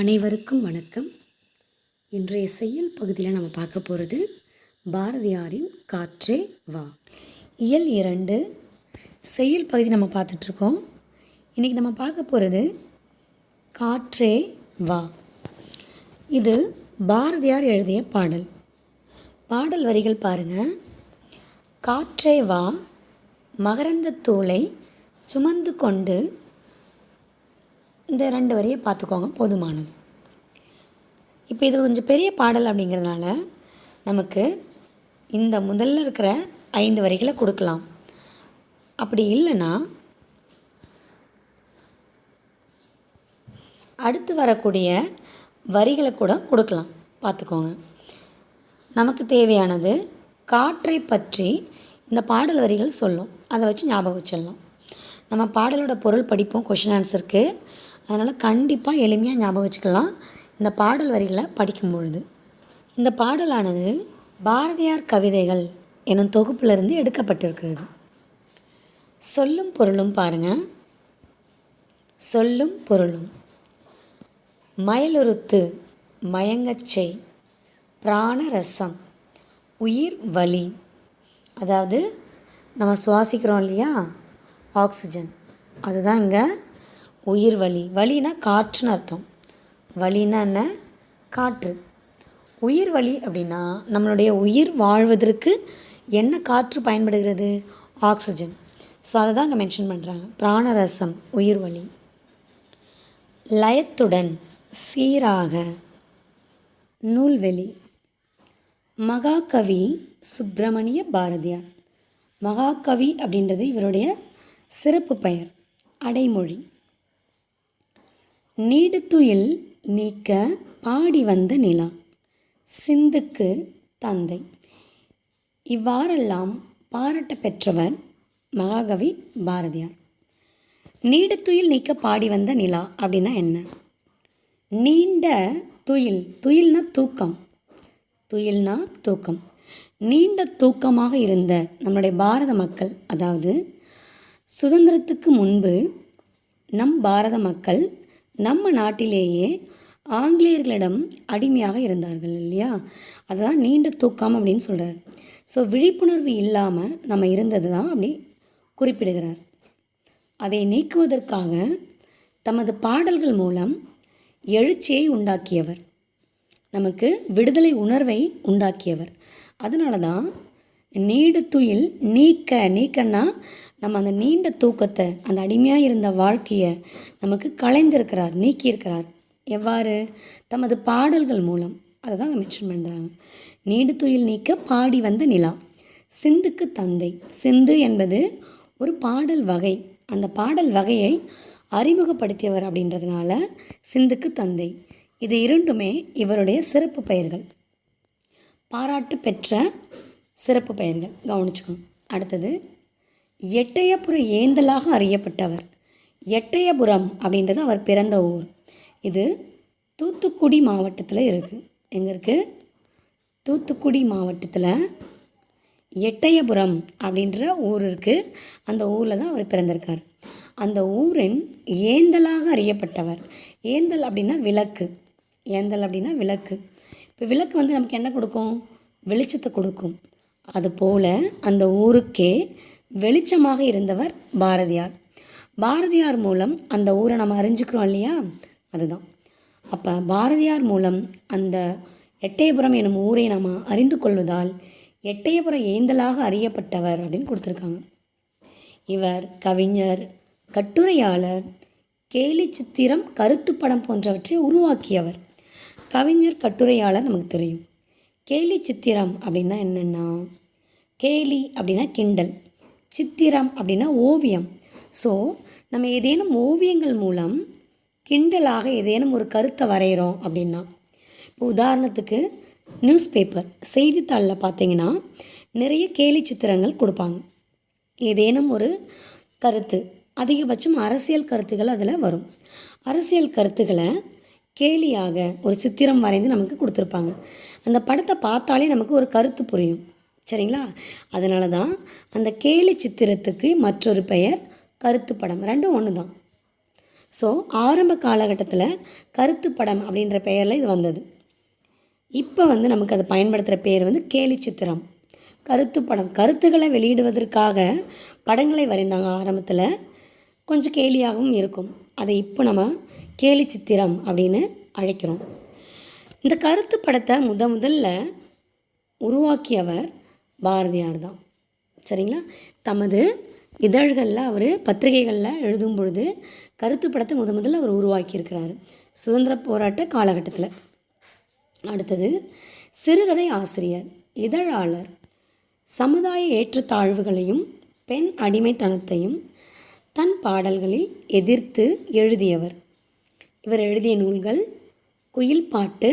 அனைவருக்கும் வணக்கம். இன்றைய செய்யுள் பகுதியில் நம்ம பார்க்க போகிறது பாரதியாரின் காற்றே வா. இயல் இரண்டு செய்யுள் பகுதி நம்ம பார்த்துட்ருக்கோம் இன்றைக்கி நம்ம பார்க்க போகிறது காற்றே வா. இது பாரதியார் எழுதிய பாடல். பாடல் வரிகள் பாருங்கள் காற்றே வா மகரந்த தூளை சுமந்து கொண்டு இந்த ரெண்டு வரியை பார்த்துக்கோங்க போதுமானது. இப்போ இது கொஞ்சம் பெரிய பாடல் அப்படிங்கிறதுனால நமக்கு இந்த முதல்ல இருக்கிற ஐந்து வரிகளை கொடுக்கலாம். அப்படி இல்லைன்னா அடுத்து வரக்கூடிய வரிகளை கூட கொடுக்கலாம். பார்த்துக்கோங்க. நமக்கு தேவையானது காற்றை பற்றி இந்த பாடல் வரிகள் சொல்லும். அதை வச்சு ஞாபகம் வச்சிடலாம். நம்ம பாடலோட பொருள் படிப்போம் கொஷின் ஆன்சருக்கு அதனால் கண்டிப்பாக எளிமையாக ஞாபகம் வச்சுக்கலாம். இந்த பாடல் வரிகளை படிக்கும் பொழுது. இந்த பாடலானது பாரதியார் கவிதைகள் எனும் தொகுப்பிலிருந்து எடுக்கப்பட்டிருக்கிறது. சொல்லும் பொருளும் பாருங்கள் சொல்லும் பொருளும். மயலுறுத்து மயங்கச்செய் பிராணரசம் உயிர் வலி. அதாவது நம்ம சுவாசிக்கிறோம் இல்லையா? ஆக்சிஜன். அதுதான் இங்கே உயிர் வலி வழினா காற்றுன்னு அர்த்தம். வழினா என்ன? காற்று. உயிர் வலி அப்படின்னா நம்மளுடைய உயிர் வாழ்வதற்கு என்ன காற்று பயன்படுகிறது? ஆக்சிஜன். ஸோ அதை தான் அங்கே மென்ஷன் பண்ணுறாங்க பிராணரசம் உயிர் வலி லயத்துடன் சீராக நூல்வெளி. மகாகவி சுப்பிரமணிய பாரதியார். மகாகவி அப்படின்றது இவருடைய சிறப்பு பெயர். அடைமொழி. நீடுத்துயில் நீக்க பாடி வந்த நிலா. சிந்துக்கு தந்தை. இவ்வாறெல்லாம் பாராட்ட பெற்றவர் மகாகவி பாரதியார். நீடுத்துயில் நீக்க பாடி வந்த நிலா அப்படின்னா என்ன? நீண்ட துயில். துயில்னா தூக்கம். துயில்னா தூக்கம். நீண்ட தூக்கமாக இருந்த நம்மளுடைய பாரத மக்கள் அதாவது சுதந்திரத்துக்கு முன்பு நம் பாரத மக்கள் நம்ம நாட்டிலேயே ஆங்கிலேயர்களிடம் அடிமையாக இருந்தார்கள் இல்லையா? அதுதான் நீண்ட தூக்கம் அப்படின்னு சொல்கிறார் ஸோ விழிப்புணர்வு இல்லாமல் நம்ம இருந்தது தான் அப்படி குறிப்பிடுகிறார். அதை நீக்குவதற்காக தமது பாடல்கள் மூலம் எழுச்சியை உண்டாக்கியவர். நமக்கு விடுதலை உணர்வை உண்டாக்கியவர். அதனால தான் நீடு துயில் நீக்க நீக்கன்னா நம்ம அந்த நீண்ட தூக்கத்தை அந்த அடிமையாக இருந்த வாழ்க்கையை நமக்கு கலைந்திருக்கிறார் நீக்கியிருக்கிறார். எவ்வாறு? தமது பாடல்கள் மூலம். அதை தான் மென்ஷன் பண்ணுறாங்க நீடுத்துயில் நீக்க பாடி வந்த நிலா. சிந்துக்கு தந்தை. சிந்து என்பது ஒரு பாடல் வகை. அந்த பாடல் வகையை அறிமுகப்படுத்தியவர் அப்படின்றதுனால சிந்துக்கு தந்தை. இது இரண்டுமே இவருடைய சிறப்பு பெயர்கள். பாராட்டு பெற்ற சிறப்பு பெயர்கள். கவனிச்சுக்கணும். அடுத்தது எட்டயபுர ஏந்தலாக அறியப்பட்டவர். எட்டயபுரம் அப்படின்றது அவர் பிறந்த ஊர். இது தூத்துக்குடி மாவட்டத்தில் இருக்குது எங்கே இருக்குது தூத்துக்குடி மாவட்டத்தில் எட்டயபுரம் அப்படின்ற ஊர் இருக்குது அந்த ஊரில் தான் அவர் பிறந்திருக்கார். அந்த ஊரின் ஏந்தலாக அறியப்பட்டவர். ஏந்தல் அப்படின்னா விளக்கு. ஏந்தல் அப்படின்னா விளக்கு. இப்போ விளக்கு வந்து நமக்கு என்ன கொடுக்கும்? வெளிச்சத்தை கொடுக்கும். அதுபோல் அந்த ஊருக்கே வெளிச்சமாக இருந்தவர் பாரதியார். பாரதியார் மூலம் அந்த ஊரை நம்ம அறிஞ்சுக்கிறோம் இல்லையா? அதுதான். அப்போ பாரதியார் மூலம் அந்த எட்டயபுரம் எனும் ஊரை நம்ம அறிந்து கொள்வதால் எட்டயபுரம் ஏந்தலாக அறியப்பட்டவர் அப்படின்னு கொடுத்துருக்காங்க. இவர் கவிஞர் கட்டுரையாளர் கேலி சித்திரம் கருத்துப்படம் போன்றவற்றை உருவாக்கியவர். கவிஞர் கட்டுரையாளர் நமக்கு தெரியும். கேலி சித்திரம் அப்படின்னா என்னென்னா கேலி அப்படின்னா கிண்டல். சித்திரம் அப்படின்னா ஓவியம். ஸோ நம்ம ஏதேனும் ஓவியங்கள் மூலம் கிண்டலாக ஏதேனும் ஒரு கருத்தை வரைகிறோம் அப்படின்னா இப்போ உதாரணத்துக்கு நியூஸ் பேப்பர் செய்தித்தாளில் பார்த்தீங்கன்னா நிறைய கேலி சித்திரங்கள் கொடுப்பாங்க. ஏதேனும் ஒரு கருத்து அதிகபட்சம் அரசியல் கருத்துக்கள் அதில் வரும். அரசியல் கருத்துக்களை கேலியாக ஒரு சித்திரம் வரைந்து நமக்கு கொடுத்துருப்பாங்க. அந்த படத்தை பார்த்தாலே நமக்கு ஒரு கருத்து புரியும். சரிங்களா? அதனால தான் அந்த கேலி சித்திரத்துக்கு மற்றொரு பெயர் கருத்து படம். ரெண்டும் ஒன்று தான் ஸோ ஆரம்ப காலகட்டத்தில் கருத்து படம் அப்படின்ற பெயரில் இது வந்தது. இப்போ வந்து நமக்கு அதை பயன்படுத்துகிற பேர் வந்து கேலி சித்திரம். கருத்து படம். கருத்துக்களை வெளியிடுவதற்காக படங்களை வரைந்தாங்க ஆரம்பத்தில். கொஞ்சம் கேலியாகவும் இருக்கும். அதை இப்போ நம்ம கேலி சித்திரம் அப்படின்னு அழைக்கிறோம். இந்த கருத்து படத்தை முத முதல்ல உருவாக்கியவர் பாரதியார் தான். சரிங்களா? தமது இதழ்களில் அவர் பத்திரிகைகளில் எழுதும் பொழுது கருத்து படத்தை முத முதல்ல அவர் உருவாக்கியிருக்கிறாரு. சுதந்திர போராட்ட காலகட்டத்தில். அடுத்தது சிறுகதை ஆசிரியர் இதழாளர் சமுதாய ஏற்றத்தாழ்வுகளையும் பெண் அடிமைத்தனத்தையும் தன் பாடல்களில் எதிர்த்து எழுதியவர். இவர் எழுதிய நூல்கள் குயில் பாட்டு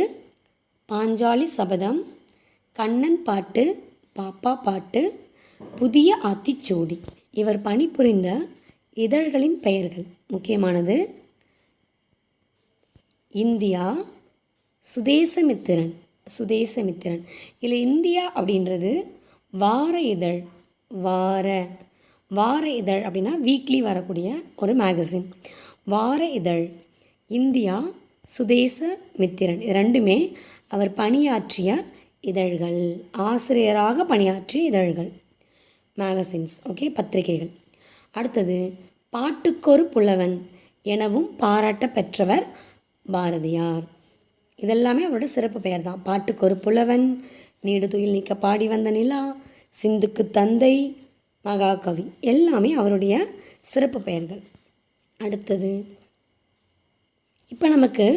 பாஞ்சாலி சபதம் கண்ணன் பாட்டு பாப்பா பாட்டு புதிய ஆத்திச்சோடி. இவர் பணிபுரிந்த இதழ்களின் பெயர்கள் முக்கியமானது இந்தியா சுதேசமித்திரன் சுதேசமித்திரன். இதில் இந்தியா அப்படின்றது வார இதழ் வார வார இதழ் அப்படின்னா வீக்லி வரக்கூடிய ஒரு மேகசின் வார இதழ் இந்தியா சுதேச மித்திரன் இது ரெண்டுமே அவர் பணியாற்றிய இதழ்கள் ஆசிரியராக பணியாற்றிய இதழ்கள் மேகசின்ஸ் ஓகே பத்திரிகைகள். அடுத்தது பாட்டுக்கொரு புலவன் எனவும் பாராட்ட பெற்றவர் பாரதியார். இதெல்லாமே அவரோட சிறப்பு பெயர் தான். பாட்டுக்கொரு புலவன் நீடு துயில் நீக்க பாடி வந்த நிலா சிந்துக்கு தந்தை மகாகவி. எல்லாமே அவருடைய சிறப்பு பெயர்கள். அடுத்தது இப்போ நமக்கு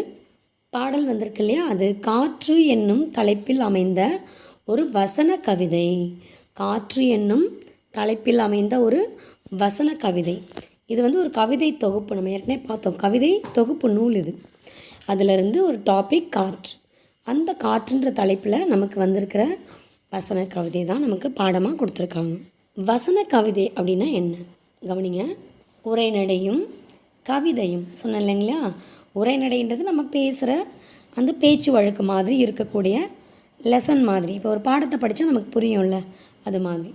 பாடல் வந்திருக்கு இல்லையா? அது காற்று என்னும் தலைப்பில் அமைந்த ஒரு வசன கவிதை. காற்று என்னும் தலைப்பில் அமைந்த ஒரு வசன கவிதை. இது வந்து ஒரு கவிதை தொகுப்பு. நம்ம ஏற்கனவே பார்த்தோம். கவிதை தொகுப்பு நூல் இது. அதிலிருந்து ஒரு டாபிக் காற்று. அந்த காற்றுன்ற தலைப்பில் நமக்கு வந்திருக்கிற வசன கவிதை தான் நமக்கு பாடமாக கொடுத்துருக்காங்க. வசன கவிதை அப்படின்னா என்ன? கவனிங்க. உரைநடையும் கவிதையும். சொன்னேன் இல்லைங்களா? உரைநடைன்றது நம்ம பேசுகிற அந்த பேச்சு வழக்கு மாதிரி இருக்கக்கூடிய லெசன் மாதிரி. இப்போ ஒரு பாடத்தை படித்தா நமக்கு புரியும்ல? அது மாதிரி.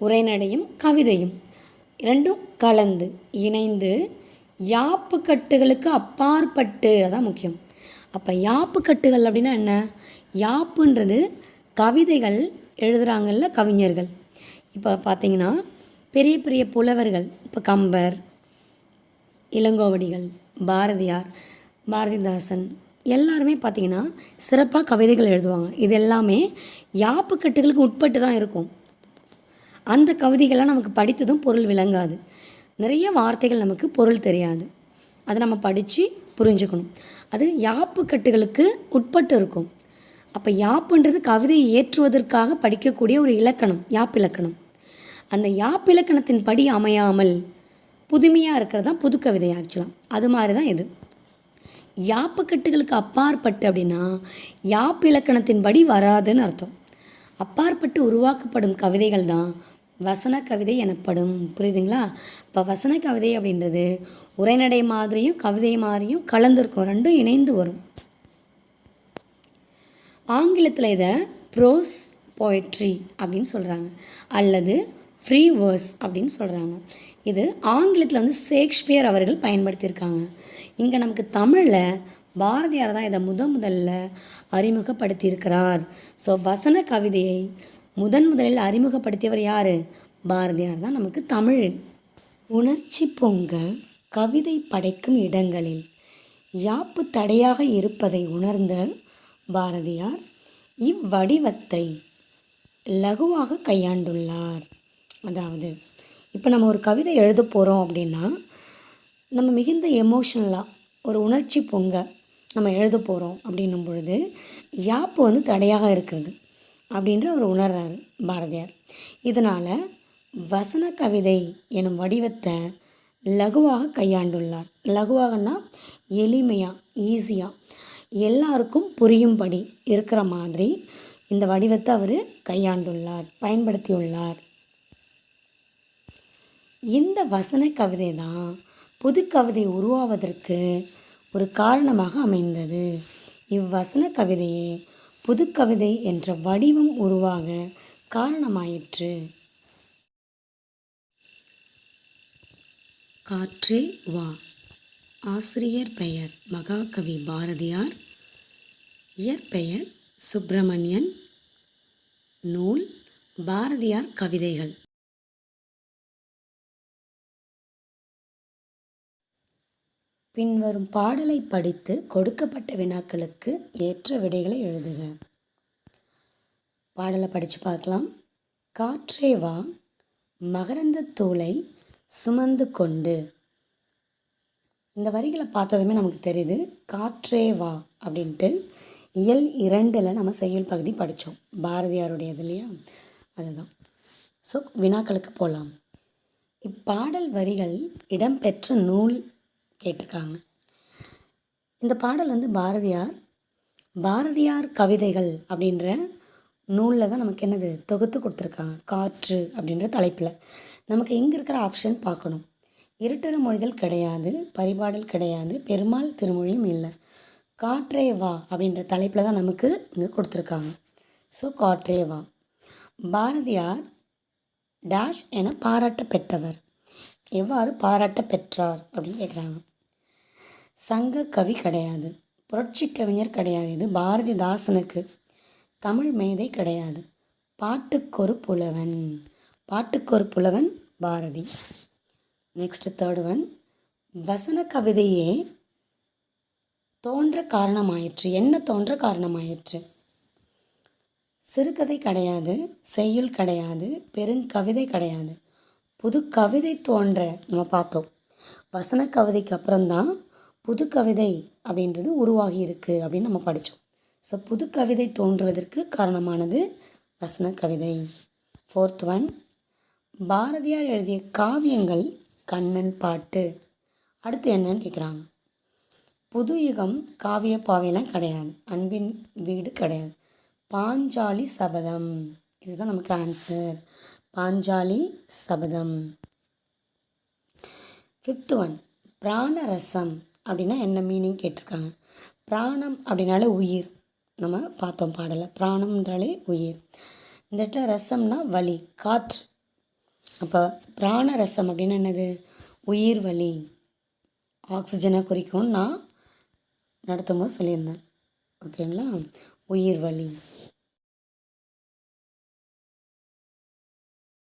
உரைநடையும் கவிதையும். ரெண்டும் கலந்து இணைந்து யாப்பு கட்டுகளுக்கு அப்பாற்பட்டு அதான் முக்கியம். அப்போ யாப்பு கட்டுகள் அப்படின்னா என்ன? யாப்புன்றது கவிதைகள் எழுதுகிறாங்கல்ல கவிஞர்கள். இப்போ பார்த்தீங்கன்னா பெரிய பெரிய புலவர்கள் இப்போ கம்பர் இளங்கோவடிகள் பாரதியார் பாரதிதாசன். எல்லாருமே பார்த்தீங்கன்னா சிறப்பாக கவிதைகள் எழுதுவாங்க. இது எல்லாமே யாப்பு கட்டுகளுக்கு உட்பட்டு தான் இருக்கும். அந்த கவிதைகள்லாம் நமக்கு படித்ததும் பொருள் விளங்காது. நிறைய வார்த்தைகள் நமக்கு பொருள் தெரியாது. அதை நம்ம படித்து புரிஞ்சுக்கணும். அது யாப்பு கட்டுகளுக்கு உட்பட்டு இருக்கும். அப்போ யாப்புன்றது கவிதையை ஏற்றுவதற்காக படிக்கக்கூடிய ஒரு இலக்கணம் யாப்பிலக்கணம் அந்த யாப்பிலக்கணத்தின் படி அமையாமல் புதுமையாக இருக்கிறது தான் புது கவிதை ஆக்சுவலாக அது மாதிரி தான் இது. யாப்புக்கட்டுகளுக்கு அப்பாற்பட்டு அப்படின்னா யாப்பு இலக்கணத்தின்படி வராதுன்னு அர்த்தம். அப்பாற்பட்டு உருவாக்கப்படும் கவிதைகள் தான் வசன கவிதை எனப்படும். புரியுதுங்களா? இப்போ வசன கவிதை அப்படின்றது உரைநடை மாதிரியும் கவிதை மாதிரியும் கலந்துருக்கும். ரெண்டும் இணைந்து வரும். ஆங்கிலத்தில் இதை ப்ரோஸ் போய்ட்ரி அப்படின்னு சொல்கிறாங்க அல்லது ஃப்ரீ வேர்ஸ் அப்படின்னு சொல்கிறாங்க இது ஆங்கிலத்தில் வந்து ஷேக்ஸ்பியர் அவர்கள் பயன்படுத்தியிருக்காங்க. இங்கே நமக்கு தமிழில் பாரதியார் தான் இதை முத முதல்ல அறிமுகப்படுத்தியிருக்கிறார். ஸோ வசன கவிதையை முதன் முதலில் அறிமுகப்படுத்தியவர் யார்? பாரதியார் தான் நமக்கு தமிழில். உணர்ச்சி பொங்க கவிதை படைக்கும் இடங்களில் யாப்பு தடையாக இருப்பதை உணர்ந்த பாரதியார் இவ்வடிவத்தை லகுவாக கையாண்டுள்ளார். அதாவது இப்போ நம்ம ஒரு கவிதை எழுத போகிறோம் அப்படின்னா நம்ம மிகுந்த எமோஷனலாக ஒரு உணர்ச்சி பொங்க நம்ம எழுத போகிறோம் அப்படின்னும் பொழுது யாப்பு வந்து தடையாக இருக்குது அப்படின்ற அவர் உணர்றாரு பாரதியார். இதனால் வசன கவிதை எனும் வடிவத்தை லகுவாக கையாண்டுள்ளார். லகுவாகனா எளிமையாக ஈஸியாக எல்லாருக்கும் புரியும்படி இருக்கிற மாதிரி இந்த வடிவத்தை அவர் கையாண்டுள்ளார் பயன்படுத்தியுள்ளார். இந்த வசன கவிதை தான் புதுக்கவிதை உருவாவதற்கு ஒரு காரணமாக அமைந்தது. இவ்வசன கவிதையே புதுக்கவிதை என்ற வடிவம் உருவாக காரணமாயிற்று. காற்றே வா. ஆசிரியர் பெயர் மகாகவி பாரதியார். இயற்பெயர் சுப்பிரமணியன். நூல் பாரதியார் கவிதைகள். பின்வரும் பாடலை படித்து கொடுக்கப்பட்ட வினாக்களுக்கு ஏற்ற விடைகளை எழுதுக. பாடலை படித்து பார்க்கலாம். காற்றே வா மகரந்த தூளை சுமந்து கொண்டு. இந்த வரிகளை பார்த்ததுமே நமக்கு தெரியுது. காற்றே வா அப்படின்ட்டு இயல் இரண்டில் நம்ம செய்யுள் பகுதி படித்தோம் பாரதியாருடையது இல்லையா? அதுதான். ஸோ வினாக்களுக்கு போகலாம் இப்பாடல் வரிகள் இடம்பெற்ற நூல் கேட்டிருக்காங்க. இந்த பாடல் வந்து பாரதியார் பாரதியார் கவிதைகள் அப்படின்ற நூலில் தான் நமக்கு என்னது தொகுத்து கொடுத்துருக்காங்க காற்று அப்படின்ற தலைப்பில். நமக்கு இங்கே இருக்கிற ஆப்ஷன் பார்க்கணும். இருட்டர மொழிதல் கிடையாது பரிபாடல் கிடையாது பெருமாள் திருமொழியும் இல்லை. காற்றே வா அப்படின்ற தலைப்பில் தான் நமக்கு இங்கே கொடுத்துருக்காங்க. ஸோ காற்றே வா. பாரதியார் டேஷ் என பாராட்ட பெற்றவர். எவ்வாறு பாராட்ட பெற்றார் அப்படின்னு கேட்குறாங்க சங்க கவி கிடையாது. புரட்சி கவிஞர் கிடையாது. இது பாரதிதாசனுக்கு. தமிழ் மேதை கிடையாது. பாட்டுக்கொரு புலவன் பாட்டுக்கொரு புலவன் பாரதி. நெக்ஸ்ட் தேர்ட் ஒன் வசன கவிதையே தோன்ற காரணமாயிற்று. என்ன தோன்ற காரணமாயிற்று? சிறுகதை கிடையாது. செய்யுள் கிடையாது. பெருங்கவிதை கிடையாது. புது கவிதை தோன்ற நம்ம பார்த்தோம். வசன கவிதைக்கு அப்புறம்தான் புது கவிதை அப்படின்றது உருவாகி இருக்குது அப்படின்னு நம்ம படித்தோம் ஸோ புது கவிதை தோன்றுவதற்கு காரணமானது வசன கவிதை ஃபோர்த் ஒன் பாரதியார் எழுதிய காவியங்கள் கண்ணன் பாட்டு. அடுத்து என்னன்னு கேட்குறாங்க புது யுகம் காவிய பாவையெல்லாம் கிடையாது. அன்பின் வீடு கிடையாது. பாஞ்சாலி சபதம். இதுதான் நமக்கு answer Panchali Sabatham. Fifth one பிராணரசம் அப்படின்னா என்ன மீனிங் கேட்டிருக்காங்க? பிராணம் அப்படின்னாலே உயிர். நம்ம பார்த்தோம் பாடலை பிராணம்ன்றாலே உயிர். இந்த இடத்துல ரசம்னா வலி காற்று. அப்போ பிராணரசம் அப்படின்னா என்னது? உயிர் வலி. ஆக்சிஜனை குறிக்கும்னு நான் நடத்தும் போது சொல்லியிருந்தேன். ஓகேங்களா? உயிர் வலி.